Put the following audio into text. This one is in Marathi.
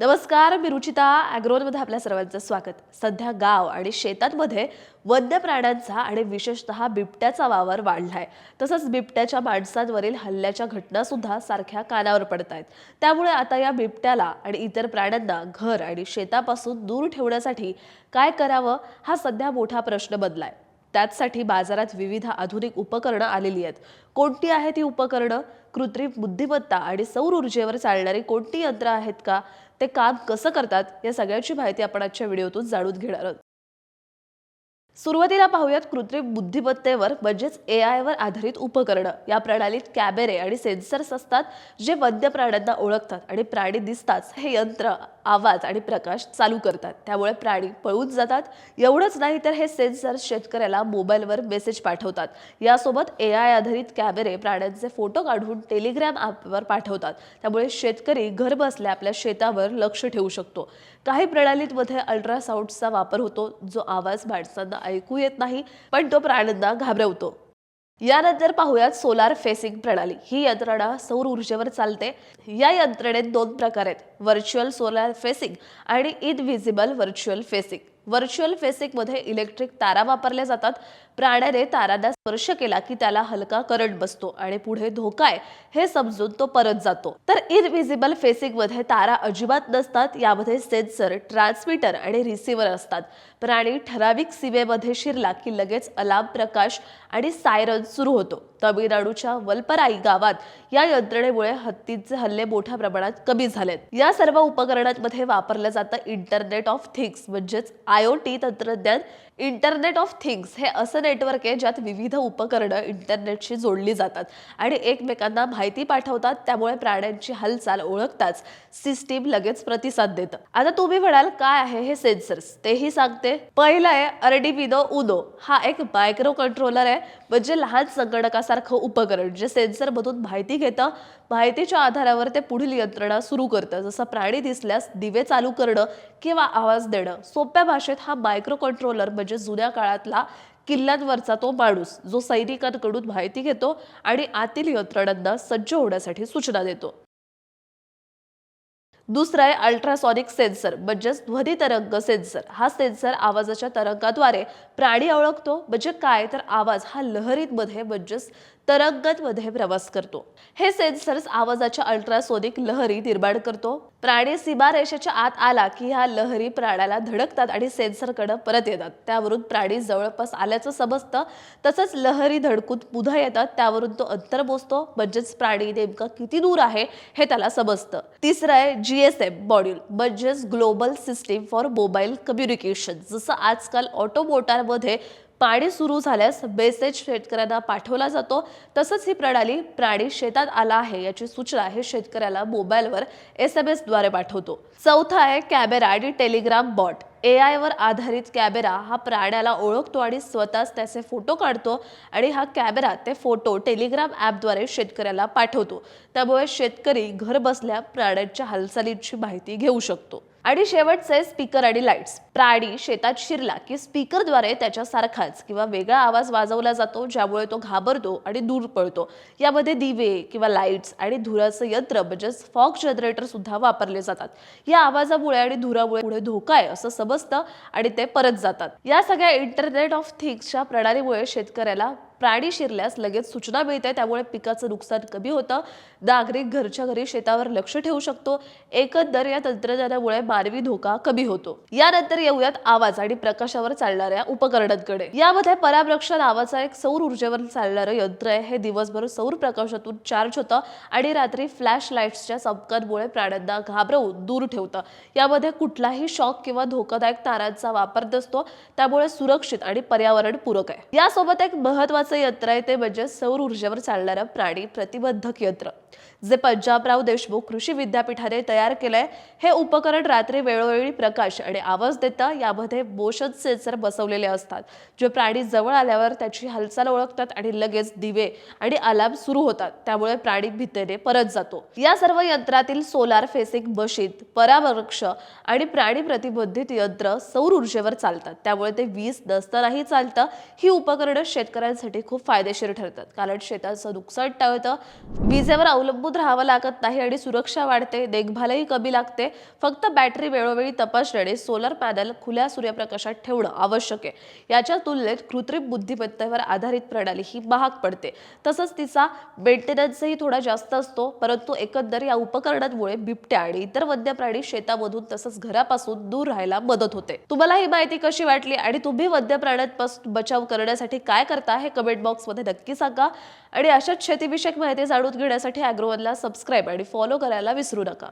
नमस्कार मी रुचिता. ॲग्रोनमध्ये आपल्या सर्वांचं स्वागत. सध्या गाव आणि शेतांमध्ये वन्य प्राण्यांचा आणि विशेषतः बिबट्याचा वावर वाढलाय. तसंच बिबट्याच्या माणसांवरील हल्ल्याच्या घटना सुद्धा सारख्या कानावर पडत आहेत त्यामुळे आता या बिबट्याला आणि इतर प्राण्यांना घर आणि शेतापासून दूर ठेवण्यासाठी काय करावं हा सध्या मोठा प्रश्न बनलाय. त्याचसाठी बाजारात विविध आधुनिक उपकरणं आलेली आहेत. कोणती आहेत ही उपकरणं? कृत्रिम बुद्धिमत्ता आणि सौर ऊर्जेवर चालणारी कोणती यंत्र आहेत का? ते काम कसं करतात? या सगळ्याची माहिती आपण आजच्या व्हिडिओतून जाणून घेणार आहोत. सुरुवातीला पाहूयात कृत्रिम बुद्धिमत्तेवर म्हणजेच ए आयवर आधारित उपकरणं. या प्रणालीत कॅमेरे आणि सेन्सर्स असतात जे वन्य प्राण्यांना ओळखतात आणि प्राणी दिसताच हे यंत्र आवाज आणि प्रकाश चालू करतात. त्यामुळे प्राणी पळून जातात. एवढंच नाही तर हे सेन्सर्स शेतकऱ्याला मोबाईलवर मेसेज पाठवतात. यासोबत ए आय आधारित कॅमेरे प्राण्यांचे फोटो काढून टेलिग्राम ॲपवर पाठवतात. त्यामुळे शेतकरी घर बसल्या आपल्या शेतावर लक्ष ठेवू शकतो. काही प्रणालींमध्ये अल्ट्रासाऊंडचा वापर होतो जो आवाज माणसांना ऐकू येत नाही पण तो प्राण्यांना घाबरवतो. यानंतर पाहूयात सोलार फेसिंग प्रणाली. ही यंत्रणा सौर ऊर्जेवर चालते. या यंत्रणेत दोन प्रकार आहेत. व्हर्च्युअल सोलार फेसिंग आणि इनव्हिजिबल व्हर्च्युअल फेसिंग व्हर्च्युअल फेसिंगमध्ये इलेक्ट्रिक तारा वापरल्या जातात. प्राण्याने ताराला स्पर्श केला की त्याला हलका करंट बसतो आणि पुढे धोका आहे हे समजून तो परत जातो. तर इनव्हिजिबल फेसिंगमध्ये तारा अजिबात नसतात यामध्ये सेन्सर ट्रान्समीटर आणि रिसिव्हर असतात. प्राणी ठराविक सीमेमध्ये शिरला की लगेच अलाम प्रकाश आणि सायरन सुरू होतो. तमिळनाडूच्या वल्पराई गावात या यंत्रणेमुळे हत्तीचे हल्ले मोठ्या प्रमाणात कमी झालेत. या सर्व उपकरणांमध्ये वापरलं जातं इंटरनेट ऑफ थिंग्स म्हणजेच आय ओ टी तंत्रज्ञान. इंटरनेट ऑफ थिंग्स हे असं नेटवर्क आहे ज्यात विविध उपकरणं इंटरनेटशी जोडली जातात. आणि एकमेकांना माहिती पाठवतात त्यामुळे प्राण्यांची हालचाल ओळखताच सिस्टीम लगेच प्रतिसाद देतं. आता तुम्ही म्हणाल काय आहे हे सेन्सर्स? तेही सांगते. पहिलं आहे अर्डिबिनो उनो. हा एक मायक्रो कंट्रोलर आहे म्हणजे लहान संगणकासारखं उपकरण जे सेन्सर मधून माहिती घेतं. माहितीच्या आधारावर ते पुढील यंत्रणा सुरू करतं. जसं प्राणी दिसल्यास दिवे चालू करणं किंवा आवाज देणं. सोप्या भाषेत हा मायक्रो कंट्रोलर म्हणजे जुन्या काळातला किल्ल्यांवरचा तो माणूस जो सैनिकांकडून माहिती घेतो आणि आतील यंत्रणांना सज्ज होण्यासाठी सूचना देतो. दुसरा आहे अल्ट्रासॉनिक सेन्सर म्हणजेच ध्वनी तरंग सेन्सर. हा सेन्सर आवाजाच्या तरंगाद्वारे प्राणी ओळखतो. म्हणजे काय? तर आवाज हा लहरींमध्ये म्हणजेच तरंगतमध्ये प्रवास करतो. हे सेन्सर्स आवाजाच्या अल्ट्रासोनिक लहरी निर्माण करतो. प्राणी सीमारेषेच्या आत आला की ह्या लहरी प्राण्याला धडकतात आणि सेन्सरकडे परत येतात. त्यावरून प्राणी जवळपास आल्याचं समजतं. तसंच लहरी धडकून पुन्हा येतात. त्यावरून तो अंतर मोजतो. म्हणजेच प्राणी नेमका किती दूर आहे हे त्याला समजतं. तिसरं आहे जी एस एम मॉड्यूल म्हणजेच global system for mobile communication जसं आजकाल ऑटोमोटारमध्ये पाणी सुरू झाल्यास बेसेज शेतकऱ्यांना पाठवला जातो. तसंच ही प्रणाली प्राणी शेतात आला आहे याची सूचना हे शेतकऱ्याला मोबाईलवर एस एम एसद्वारे पाठवतो. चौथा आहे कॅमेरा आणि टेलिग्राम बॉट. ए आयवर आधारित कॅमेरा हा प्राण्याला ओळखतो आणि स्वतःच त्याचे फोटो काढतो आणि हा कॅमेरा ते फोटो टेलिग्राम ॲपद्वारे शेतकऱ्याला पाठवतो. त्यामुळे शेतकरी घर बसल्या प्राण्यांच्या हालचालींची माहिती घेऊ शकतो. आणि शेवटचे स्पीकर आणि लाईट्स प्राणी शेतात शिरला की स्पीकरद्वारे त्याच्यासारखाच किंवा वेगळा आवाज वाजवला जातो ज्यामुळे तो घाबरतो आणि दूर पळतो. यामध्ये दिवे किंवा लाईट्स आणि धुराचं यंत्र म्हणजेच फॉग जनरेटर सुद्धा वापरले जातात. या आवाजामुळे आणि धुरामुळे पुढे धोका आहे असं समजतं आणि ते परत जातात. या सगळ्या इंटरनेट ऑफ थिंग्सच्या प्रणालीमुळे शेतकऱ्याला प्राणी शिरल्यास लगेच सूचना मिळते त्यामुळे पिकाचं नुकसान कमी होतं. नागरिक घरच्या घरी शेतावर लक्ष ठेवू शकतो. एकंदर या तंत्रज्ञानामुळे मानवी धोका कमी होतो. यानंतर येऊयात आवाज आणि प्रकाशावर चालणाऱ्या उपकरणांकडे. यामध्ये परावृक्ष नावाचा एक सौर ऊर्जेवर चालणारं यंत्र आहे. हे दिवसभर सौर प्रकाशातून चार्ज होतं आणि रात्री फ्लॅश लाईट्सच्या चमकांमुळे प्राण्यांना घाबरवून दूर ठेवतं. यामध्ये कुठलाही शॉक किंवा धोकादायक तारांचा वापर नसतो. त्यामुळे सुरक्षित आणि पर्यावरण पूरक आहे. यासोबत एक महत्त्वाचा यंत्र आहे ते म्हणजे सौर ऊर्जेवर चालणारं प्राणी प्रतिबंधक यंत्र. जे पंजाबराव देशमुख कृषी विद्यापीठाने तयार केलंय हे उपकरण रात्री वेळोवेळी प्रकाश आणि आवाज देतं यामध्ये मोशन सेन्सर बसवलेले असतात. जे प्राणी जवळ आल्यावर त्याची हालचाल ओळखतात आणि लगेच दिवे आणि अलार्म सुरू होतात. त्यामुळे प्राणी भीतीने परत जातो. या सर्व यंत्रातील सोलार फेसिंग मशीन परावृक्ष आणि प्राणी प्रतिबंधित यंत्र सौर ऊर्जेवर चालतात. त्यामुळे ते वीज नसतानाही चालतं. ही उपकरणं शेतकऱ्यांसाठी ते खूप फायदेशीर ठरतात. कारण शेताचं नुकसान टाळतं विजेवर अवलंबून राहावं लागत नाही आणि सुरक्षा वाढते देखभालही कमी लागते. फक्त बॅटरी वेळोवेळी तपासण्याने सोलर पॅनल खुल्या सूर्यप्रकाशात ठेवणं आवश्यक आहे. याच्या तुलनेत कृत्रिम बुद्धिमत्तेवर आधारित प्रणाली ही महाग पडते. तसंच तिचा मेंटेनन्सही थोडा जास्त असतो परंतु एकंदर या उपकरणांमुळे बिबट्या आणि इतर वन्य प्राणी शेतामधून तसंच घरापासून दूर राहायला मदत होते. तुम्हाला ही माहिती कशी वाटली आणि तुम्ही वन्य प्राण्यांपासून बचाव करण्यासाठी काय करता हे कमेंट बॉक्समध्ये नक्की सांगा. आणि अशाच शेतीविषयक माहिती जाणून घेण्यासाठी अॅग्रोवनला सबस्क्राईब आणि फॉलो करायला विसरू नका.